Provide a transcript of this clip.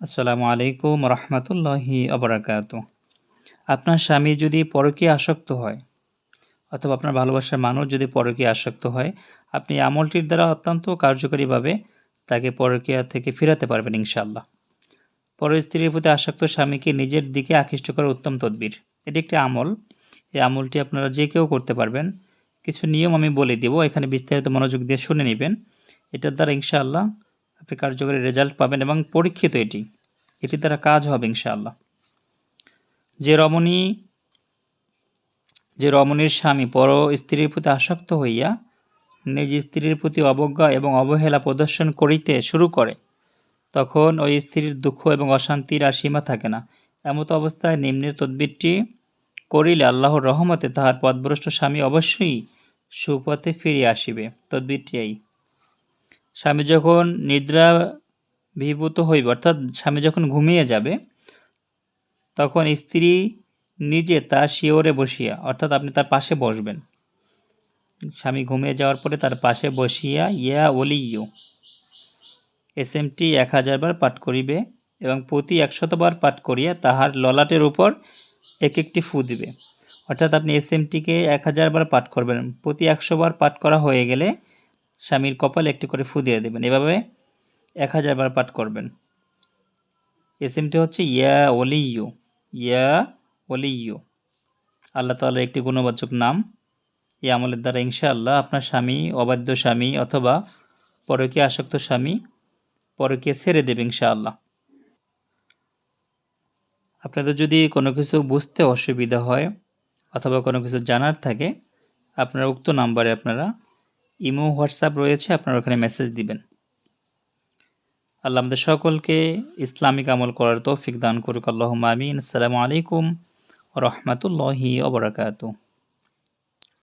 আসসালামু আলাইকুম রহমতুল্লাহি আবরাকাত। আপনার স্বামী যদি পরকীয় আসক্ত হয়, অথবা আপনার ভালোবাসার মানুষ যদি পরকীয় আসক্ত হয়, আপনি আমলটির দ্বারা অত্যন্ত কার্যকরীভাবে তাকে পরকীয়া থেকে ফিরাতে পারবেন ইনশাল্লাহ পর স্ত্রীর প্রতি আসক্ত স্বামীকে নিজের দিকে আকৃষ্ট করার উত্তম তদবির। এটি একটি আমল। এই আমলটি আপনারা যে কেউ করতে পারবেন। কিছু নিয়ম আমি বলে দেব, এখানে বিস্তারিত মনোযোগ দিয়ে শুনে নেবেন। এটার দ্বারা ইনশাআল্লাহ আপনি কার্যকরী রেজাল্ট পাবেন এবং পরীক্ষিত এটি। এটির দ্বারা কাজ হবে ইনশাআল্লাহ। যে রমণী, যে রমণীর স্বামী, পর স্ত্রীর প্রতি আসক্ত হইয়া নিজ স্ত্রীর প্রতি অবজ্ঞা এবং অবহেলা প্রদর্শন করিতে শুরু করে, তখন ওই স্ত্রীর দুঃখ এবং অশান্তির আর সীমা থাকে না। এমতো অবস্থায় নিম্নের তদ্বিরটি করিলে আল্লাহর রহমতে তাহার পদভ্রষ্ট স্বামী অবশ্যই সুপথে ফিরিয়া আসিবে। তদ্বিরটি এই। স্বামী যখন নিদ্রা বিভূত হইবে, অর্থাৎ স্বামী যখন ঘুমিয়ে যাবে, তখন স্ত্রী নিজে তার শিওরে বসিয়া, অর্থাৎ আপনি তার পাশে বসবেন। স্বামী ঘুমিয়ে যাওয়ার পরে তার পাশে বসিয়া, ইয়া ওলি ইউ এস এমটি এক হাজার বার পাঠ করিবে এবং প্রতি একশতবার পাঠ করিয়া তাহার ললাটের উপর এক একটি ফু দিবে। অর্থাৎ আপনি এস এমটিকে এক হাজার বার পাঠ করবেন। প্রতি একশো বার পাঠ করা হয়ে গেলে স্বামীর কপালে একটি করে ফু দিয়ে দেবেন। এভাবে এক হাজার বার পাঠ করবেন। এসএমটি হচ্ছে ইয়া ওলি ইউ ইয়া ওলি ইউ আল্লাহ তালার একটি গুণবাচক নাম। এই আমলের দ্বারা ইনশাআল্লাহ আপনার স্বামী, অবাধ্য স্বামী অথবা পরকে আসক্ত স্বামী পরকে ছেড়ে দেবে ইনশাআল্লাহ। আপনাদের যদি কোনো কিছু বুঝতে অসুবিধা হয় অথবা কোনো কিছু জানার থাকে, আপনারা উক্ত নাম্বারে আপনারা ইমো, হোয়াটসঅ্যাপ রয়েছে, আপনারা ওখানে মেসেজ দিবেন। আল্লাহ আমাদের সকলকে ইসলামিক আমল করার তৌফিক দান করুক। আল্লাহ আমিন। আসসালামু আলাইকুম রহমতুল্লাহি ওবরাকাতু